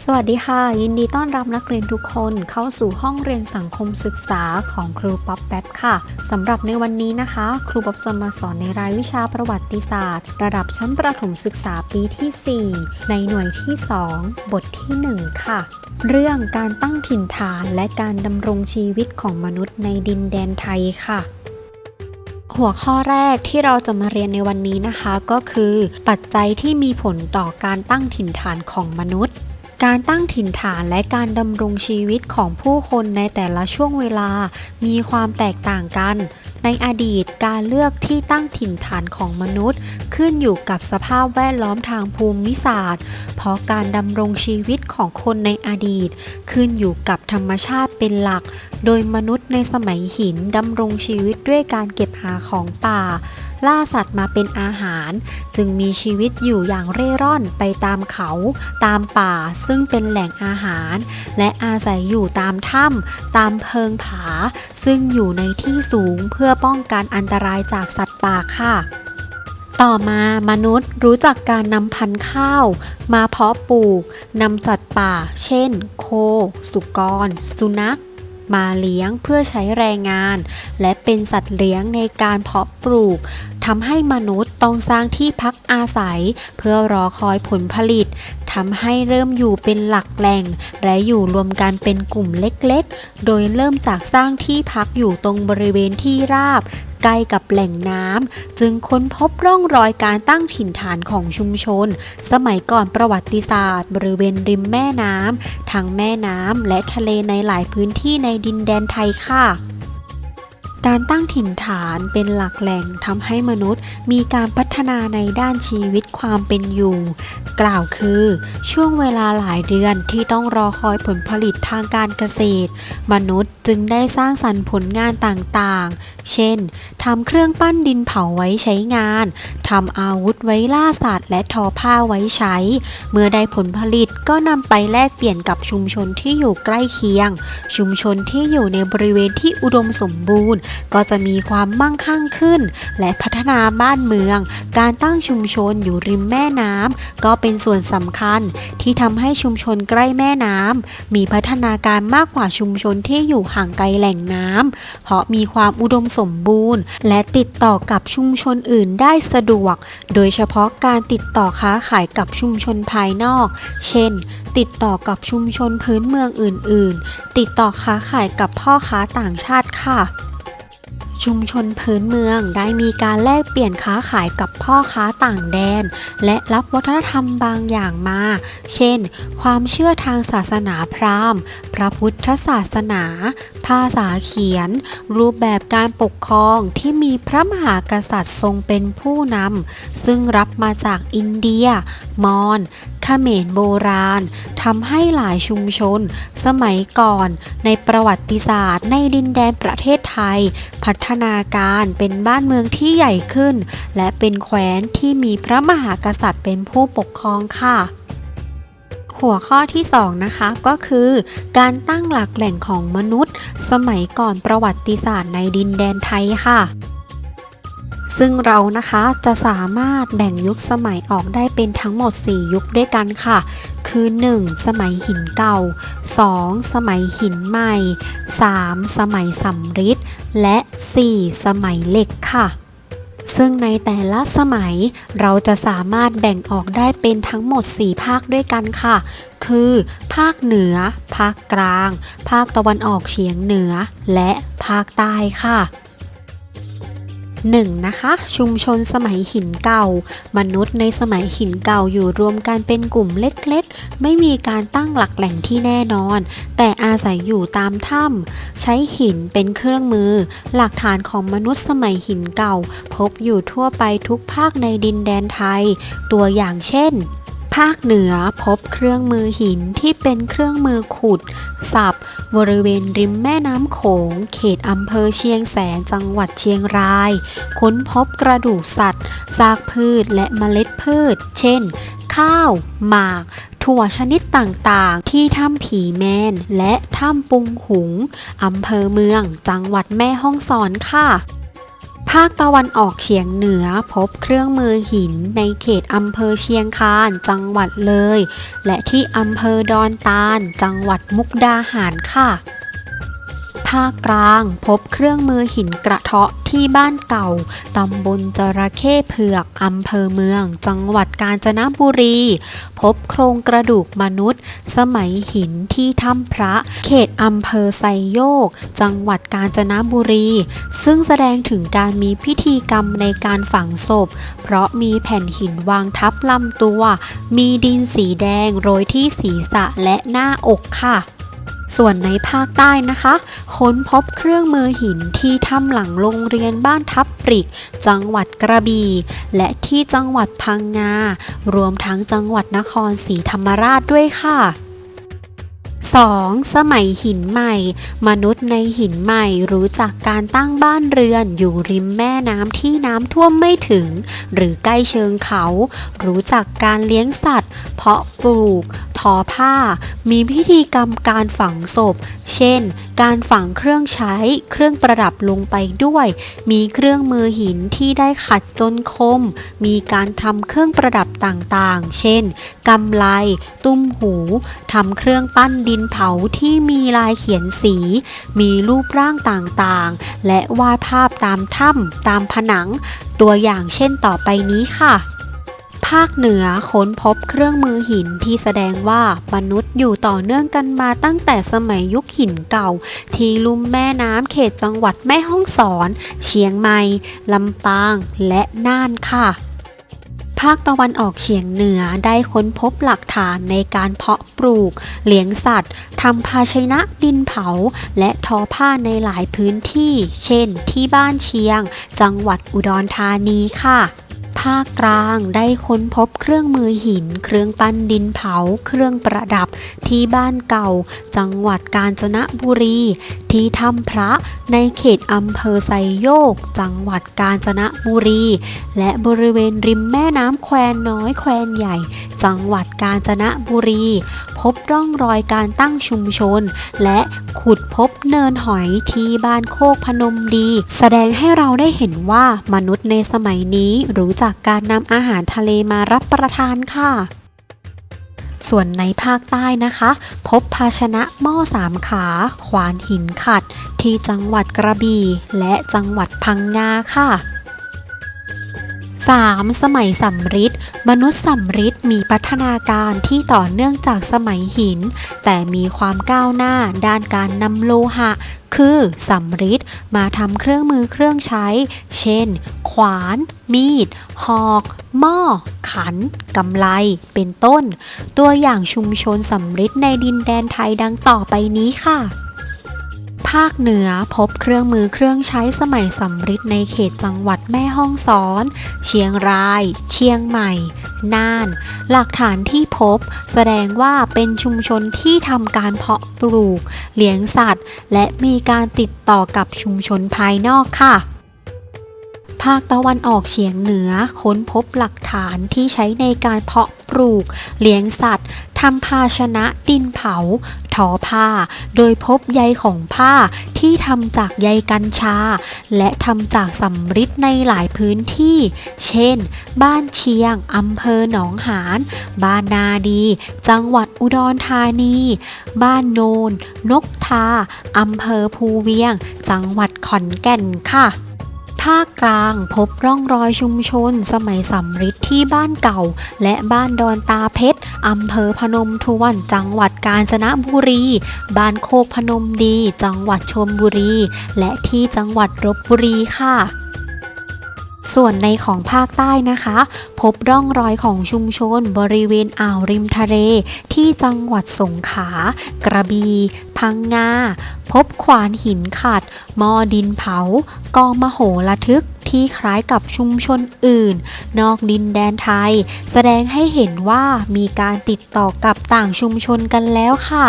สวัสดีค่ะ ยินดีต้อนรับนักเรียนทุกคนเข้าสู่ห้องเรียนสังคมศึกษาของครูป๊อปแป๊บค่ะสำหรับในวันนี้นะคะ ครูป๊อปจะมาสอนในรายวิชาประวัติศาสตร์ ระดับชั้นประถมศึกษาปีที่ 4 ในหน่วยที่ 2 บทที่ 1 ค่ะ เรื่องการตั้งถิ่นฐานและการดำรงชีวิตของมนุษย์ในดินแดนไทยค่ะหัวข้อแรกที่เราจะมาเรียนในวันนี้นะคะ ก็คือ ปัจจัยที่มีผลต่อการตั้งถิ่นฐานของมนุษย์ การตั้งถิ่นฐานและการดำรงชีวิตของผู้คนในแต่ละช่วงเวลา มีความแตกต่างกัน ในอดีตการเลือกที่ตั้งถิ่นฐานของมนุษย์ ขึ้นอยู่กับสภาพแวดล้อมทางภูมิศาสตร์ เพราะการดำรงชีวิตของคนในอดีต ขึ้นอยู่กับธรรมชาติเป็นหลัก โดยมนุษย์ในสมัยหินดำรงชีวิตด้วยการเก็บหาของป่า ล่าสัตว์มาเป็นอาหาร จึงมีชีวิตอยู่อย่างเร่ร่อนไปตามเขา ตามป่าซึ่งเป็นแหล่งอาหาร และอาศัยอยู่ตามถ้ำตามเพิงผา ซึ่งอยู่ในที่สูงเพื่อป้องกันอันตรายจากสัตว์ป่าค่ะต่อมามนุษย์รู้จักการนำพันธุ์ข้าว มาเพาะปลูกนำสัตว์ป่า เช่น โค สุกร สุนัข มาเลี้ยงเพื่อใช้แรงงาน และเป็นสัตว์เลี้ยงในการเพาะปลูกทำให้มนุษย์ต้องสร้างที่พักอาศัย เพื่อรอคอยผลผลิต ทำให้เริ่มอยู่เป็นหลักแหล่ง และอยู่รวมกันเป็นกลุ่มเล็กๆ โดยเริ่มจากสร้างที่พักอยู่ตรงบริเวณที่ราบใกล้กับแหล่งน้ำจึงค้นพบร่องรอยการตั้งถิ่นฐานของชุมชน สมัยก่อนประวัติศาสตร์ บริเวณริมแม่น้ำทั้งแม่น้ำและทะเลในหลายพื้นที่ในดินแดนไทยค่ะ การตั้งถิ่นฐานเป็นหลักแหล่งทำให้มนุษย์มีการพัฒนาในด้านชีวิตความเป็นอยู่ กล่าวคือ ช่วงเวลาหลายเดือนที่ต้องรอคอยผลผลิตทางการเกษตร มนุษย์จึงได้สร้างสรรค์ผลงานต่างๆเช่น ทำเครื่องปั้นดินเผาไว้ใช้งาน ทำอาวุธไว้ล่าสัตว์และทอผ้าไว้ใช้ เมื่อได้ผลผลิตก็นำไปแลกเปลี่ยนกับชุมชนที่อยู่ใกล้เคียง ชุมชนที่อยู่ในบริเวณที่อุดมสมบูรณ์ ก็จะมีความมั่งคั่งขึ้น และพัฒนาบ้านเมือง การตั้งชุมชนอยู่ริมแม่น้ำก็เป็นส่วนสำคัญ ที่ทำให้ชุมชนใกล้แม่น้ำมีพัฒนาการมากกว่าชุมชนที่อยู่ห่างไกลแหล่งน้ำเพราะมีความอุดมสมบูรณ์ และติดต่อกับชุมชนอื่นได้สะดวก โดยเฉพาะการติดต่อค้าขายกับชุมชนภายนอก เช่น ติดต่อกับชุมชนพื้นเมืองอื่น ๆ ติดต่อค้าขายกับพ่อค้าต่างชาติค่ะ ชุมชนพื้นเมืองได้มีการแลกเปลี่ยนค้าขายกับพ่อค้าต่างแดน และรับวัฒนธรรมบางอย่างมา เช่น ความเชื่อทางศาสนาพราหมณ์ พระพุทธศาสนา ภาษาเขียน รูปแบบการปกครองที่มีพระมหากษัตริย์ทรงเป็นผู้นำซึ่งรับมาจากอินเดีย มอญเขมรโบราณทำให้หลายชุมชน สมัยก่อน ในประวัติศาสตร์ ในดินแดนประเทศไทย พัฒนาการเป็นบ้านเมืองที่ใหญ่ขึ้น และเป็นแคว้นที่มีพระมหากษัตริย์เป็นผู้ปกครองค่ะหัวข้อที่2นะคะก็คือ การตั้งหลักแหล่งของมนุษย์ สมัยก่อนประวัติศาสตร์ในดินแดนไทยค่ะ ซึ่งเรานะคะจะสามารถแบ่งยุคสมัยออกได้เป็นทั้งหมด 4 ยุคด้วยกันค่ะ คือ 1. สมัยหินเก่า 2. สมัยหินใหม่ 3. สมัยสำริดและ 4. สมัยเหล็กค่ะ ซึ่งในแต่ละสมัยเราจะสามารถแบ่งออกได้เป็นทั้งหมด 4 ภาคด้วยกันค่ะ คือ ภาคเหนือ ภาคกลาง ภาคตะวันออกเฉียงเหนือ และภาคใต้ค่ะ 1. นะคะชุมชนสมัยหินเก่า มนุษย์ในสมัยหินเก่าอยู่รวมกันเป็นกลุ่มเล็กๆ ไม่มีการตั้งหลักแหล่งที่แน่นอน แต่อาศัยอยู่ตามถ้ำใช้หินเป็นเครื่องมือ หลักฐานของมนุษย์สมัยหินเก่า พบอยู่ทั่วไปทุกภาคในดินแดนไทย ตัวอย่างเช่น ภาคเหนือพบเครื่องมือหินที่เป็นเครื่องมือขุด สับบริเวณริมแม่น้ำโขง เขตอำเภอเชียงแสนจังหวัดเชียงราย ค้นพบกระดูกสัตว์ซากพืชและเมล็ดพืช เช่น ข้าว หมาก ถั่วชนิดต่างๆ ที่ถ้ำผีแมน และถ้ำปุงหุงอำเภอเมือง จังหวัดแม่ฮ่องสอนค่ะ ภาคตะวันออกเฉียงเหนือพบเครื่องมือหินในเขตอำเภอเชียงคานจังหวัดเลย และที่อำเภอดอนตาล จังหวัดมุกดาหารค่ะ ภาคกลาง พบเครื่องมือหินกระเทาะที่บ้านเก่า ตำบลจระเข้เผือกอำเภอเมือง จังหวัดกาญจนบุรี พบโครงกระดูกมนุษย์ สมัยหินที่ถ้ำพระ เขตอำเภอไซโยก จังหวัดกาญจนบุรี ซึ่งแสดงถึงการมีพิธีกรรมในการฝังศพ เพราะมีแผ่นหินวางทับลำตัว มีดินสีแดงโรยที่ศีรษะและหน้าอกค่ะ ส่วนในภาคใต้นะคะ ค้นพบเครื่องมือหินที่ถ้ำหลังโรงเรียนบ้านทับปริก จังหวัดกระบี่และที่จังหวัดพังงา รวมทั้งจังหวัดนครศรีธรรมราชด้วยค่ะ 2. สมัยหินใหม่ มนุษย์ในหินใหม่รู้จักการตั้งบ้านเรือนอยู่ริมแม่น้ำที่น้ำท่วมไม่ถึง หรือใกล้เชิงเขา รู้จักการเลี้ยงสัตว์ เพาะปลูก ทอผ้า มีพิธีกรรมการฝังศพ เช่น การฝังเครื่องใช้ เครื่องประดับลงไปด้วย มีเครื่องมือหินที่ได้ขัดจนคม มีการทำเครื่องประดับต่างๆ เช่นกำไล ตุ้มหูทำเครื่องปั้นดินเผาที่มีลายเขียนสี มีรูปร่างต่างๆ และวาดภาพตามถ้ำตามผนัง ตัวอย่างเช่นต่อไปนี้ค่ะภาคเหนือค้นพบเครื่องมือหินที่แสดงว่ามนุษย์อยู่ต่อเนื่องกันมาตั้งแต่สมัยยุคหินเก่า ที่ลุ่มแม่น้ำเขตจังหวัดแม่ฮ่องสอน เชียงใหม่ลำปาง และน่านค่ะ ภาคตะวันออกเฉียงเหนือได้ค้นพบหลักฐานในการเพาะปลูก เลี้ยงสัตว์ทำภาชนะดินเผา และทอผ้าในหลายพื้นที่ เช่น ที่บ้านเชียง จังหวัดอุดรธานีค่ะ ภาคกลางได้ค้นพบเครื่องมือหิน เครื่องปั้นดินเผา เครื่องประดับที่บ้านเก่า จังหวัดกาญจนบุรี ที่ถ้ำพระในเขตอำเภอไซโยก จังหวัดกาญจนบุรี และบริเวณริมแม่น้ำแควน้อยแควใหญ่ จังหวัดกาญจนบุรี พบร่องรอยการตั้งชุมชน และขุดพบเนินหอยที่บ้านโคกพนมดี แสดงให้เราได้เห็นว่ามนุษย์ในสมัยนี้รู้จักการนำอาหารทะเลมารับประทานค่ะส่วนในภาคใต้นะคะ พบภาชนะหม้อสามขา ขวานหินขัด ที่จังหวัดกระบี่และจังหวัดพังงาค่ะ 3. สมัยสำริดมนุษย์สำริดมีพัฒนาการที่ต่อเนื่องจากสมัยหิน แต่มีความก้าวหน้าด้านการนำโลหะ คือสำริดมาทำเครื่องมือเครื่องใช้ เช่น ขวาน มีด หอก หม้อ ขันกำไล เป็นต้น ตัวอย่างชุมชนสำริดในดินแดนไทยดังต่อไปนี้ค่ะ ภาคเหนือพบเครื่องมือเครื่องใช้สมัยสำริดในเขตจังหวัดแม่ฮ่องสอน เชียงราย เชียงใหม่ น่าน หลักฐานที่พบ แสดงว่าเป็นชุมชนที่ทำการเพาะปลูก เลี้ยงสัตว์ และมีการติดต่อกับชุมชนภายนอกค่ะภาคตะวันออกเฉียงเหนือค้นพบหลักฐานที่ใช้ในการเพาะปลูก เลี้ยงสัตว์ทำภาชนะดินเผา ทอผ้า โดยพบใยของผ้าที่ทำจากใยกัญชา และทำจากสำริดในหลายพื้นที่ เช่น บ้านเชียงอำเภอหนองหานบ้านนาดี จังหวัดอุดรธานี บ้านโนน นกทาอำเภอภูเวียง จังหวัดขอนแก่นค่ะ ภาคกลางพบร่องรอยชุมชน สมัยสำริดที่บ้านเก่า และบ้านดอนตาเพชรอำเภอพนมทวน จังหวัดกาญจนบุรี บ้านโคกพนมดี จังหวัดชลบุรี และที่จังหวัดลบบุรีค่ะ ส่วนในของภาคใต้นะคะ พบร่องรอยของชุมชนบริเวณอ่าวริมทะเล ที่จังหวัดสงขลากระบี่พังงา พบขวานหินขัดมอดินเผากองมโหระทึกที่คล้ายกับชุมชนอื่น นอกดินแดนไทย แสดงให้เห็นว่ามีการติดต่อกับต่างชุมชนกันแล้วค่ะ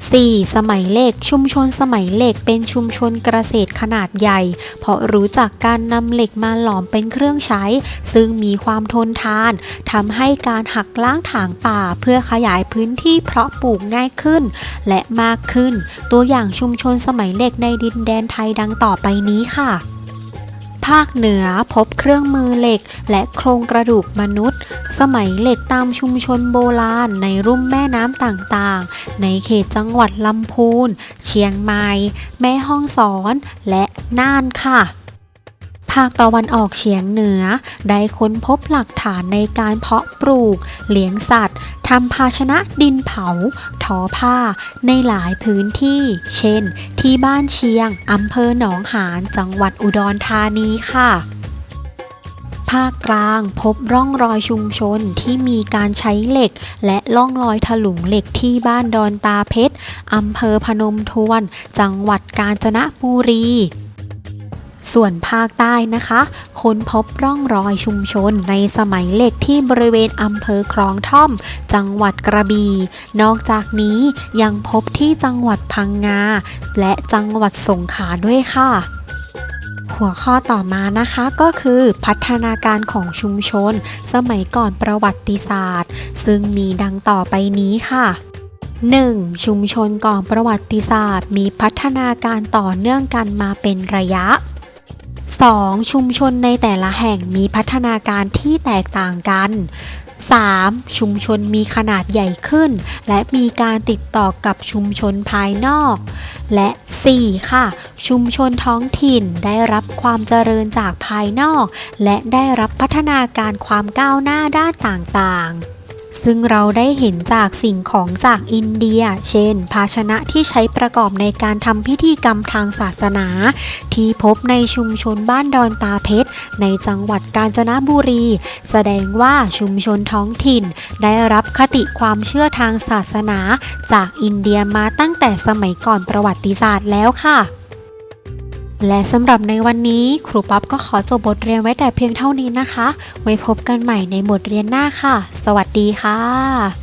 4. สมัยเหล็กชุมชนสมัยเหล็กเป็นชุมชนเกษตรขนาดใหญ่ เพราะรู้จักการนำเหล็กมาหลอมเป็นเครื่องใช้ ซึ่งมีความทนทานทำให้การหักล้างถางป่า เพื่อขยายพื้นที่เพาะปลูกง่ายขึ้น และมากขึ้น ตัวอย่างชุมชนสมัยเหล็กในดินแดนไทยดังต่อไปนี้ค่ะ ภาคเหนือพบเครื่องมือเหล็กและโครงกระดูกมนุษย์ สมัยเหล็กตามชุมชนโบราณในรุ่มแม่น้ำต่างๆ ในเขตจังหวัดลำพูน เชียงใหม่ แม่ฮ่องสอน และน่านค่ะ ภาคตะวันออกเฉียงเหนือ ได้ค้นพบหลักฐานในการเพาะปลูก เลี้ยงสัตว์ทำภาชนะดินเผา ทอผ้า ในหลายพื้นที่ เช่น ที่บ้านเชียงอำเภอหนองหานจังหวัดอุดรธานีค่ะภาคกลางพบร่องรอยชุมชนที่มีการใช้เหล็ก และล่องรอยถลุงเหล็กที่บ้านดอนตาเพชรอำเภอพนมทวน จังหวัดกาญจนบุรี ส่วนภาคใต้นะคะค้นพบร่องรอยชุมชนในสมัยเหล็กที่บริเวณอำเภอคลองท่อม จังหวัดกระบี่ นอกจากนี้ยังพบที่จังหวัดพังงา และจังหวัดสงขลาด้วยค่ะหัวข้อต่อมานะคะก็คือพัฒนาการของชุมชน สมัยก่อนประวัติศาสตร์ ซึ่งมีดังต่อไปนี้ค่ะ 1. ชุมชนก่อนประวัติศาสตร์ มีพัฒนาการต่อเนื่องกันมาเป็นระยะ 2. ชุมชนในแต่ละแห่งมีพัฒนาการที่แตกต่างกัน 3. ชุมชนมีขนาดใหญ่ขึ้น และมีการติดต่อกับชุมชนภายนอก และ 4. ค่ะ ชุมชนท้องถิ่นได้รับความเจริญจากภายนอก และได้รับพัฒนาการความก้าวหน้าด้านต่างๆ ซึ่งเราได้เห็นจากสิ่งของจากอินเดีย เช่น ภาชนะที่ใช้ประกอบในการทำพิธีกรรมทางศาสนา ที่พบในชุมชนบ้านดอนตาเพชร ในจังหวัดกาญจนบุรี แสดงว่าชุมชนท้องถิ่น ได้รับคติความเชื่อทางศาสนา จากอินเดียมาตั้งแต่สมัยก่อนประวัติศาสตร์แล้วค่ะ และสำหรับในวันนี้ครูป๊อปก็ขอจบบทเรียนไว้แต่เพียงเท่านี้นะคะ ไว้พบกันใหม่ในบทเรียนหน้าค่ะ สวัสดีค่ะ